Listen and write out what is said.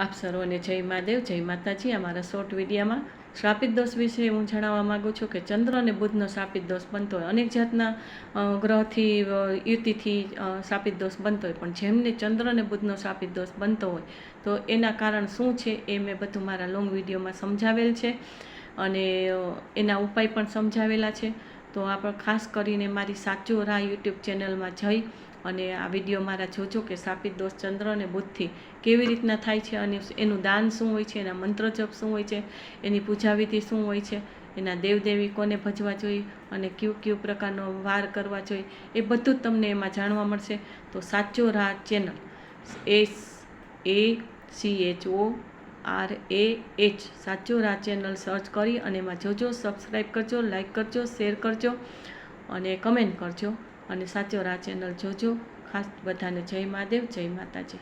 આપ સર્વને જય મહાદેવ, જય માતાજી, અમારા શોર્ટ વિડીયામાં શ્રાપિત દોષ વિશે હું જણાવવા માગું છું કે ચંદ્ર અને બુધનો શ્રાપિત દોષ બનતો હોય. અનેક જાતના ગ્રહથી યુતિથી શ્રાપિત દોષ બનતો હોય. પણ જેમને ચંદ્ર અને બુધનો શ્રાપિત દોષ બનતો હોય, તો એના કારણ શું છે એ મેં બધું મારા લોંગ વિડીયોમાં સમજાવેલ છે. અને એના ઉપાય પણ સમજાવેલા છે. તો આપણે ખાસ કરીને મારી સાચો રાહ યુટ્યુબ ચેનલમાં જઈ અને આ વીડિયો મારા જોજો કે સાપિત દોષ ચંદ્ર અને બુદ્ધથી કેવી રીતના થાય છે અને એનું દાન શું હોય છે, એના મંત્ર જપ શું હોય છે, એની પૂજા વિધિ શું હોય છે, એના દેવદેવી કોને ભજવા જોઈએ અને કયું કયું પ્રકારનો વાર કરવા જોઈએ, એ બધું જ તમને એમાં જાણવા મળશે. તો Sacho Rah channel S A C H O R A H Sacho Rah channel search કરી અને એમાં જોજો, સબસ્ક્રાઈબ કરજો, લાઈક કરજો, શેર કરજો અને કમેન્ટ કરજો. અને સાચો રાહ ચેનલ જોજો. ખાસ બધાને જય મહાદેવ જય માતાજી.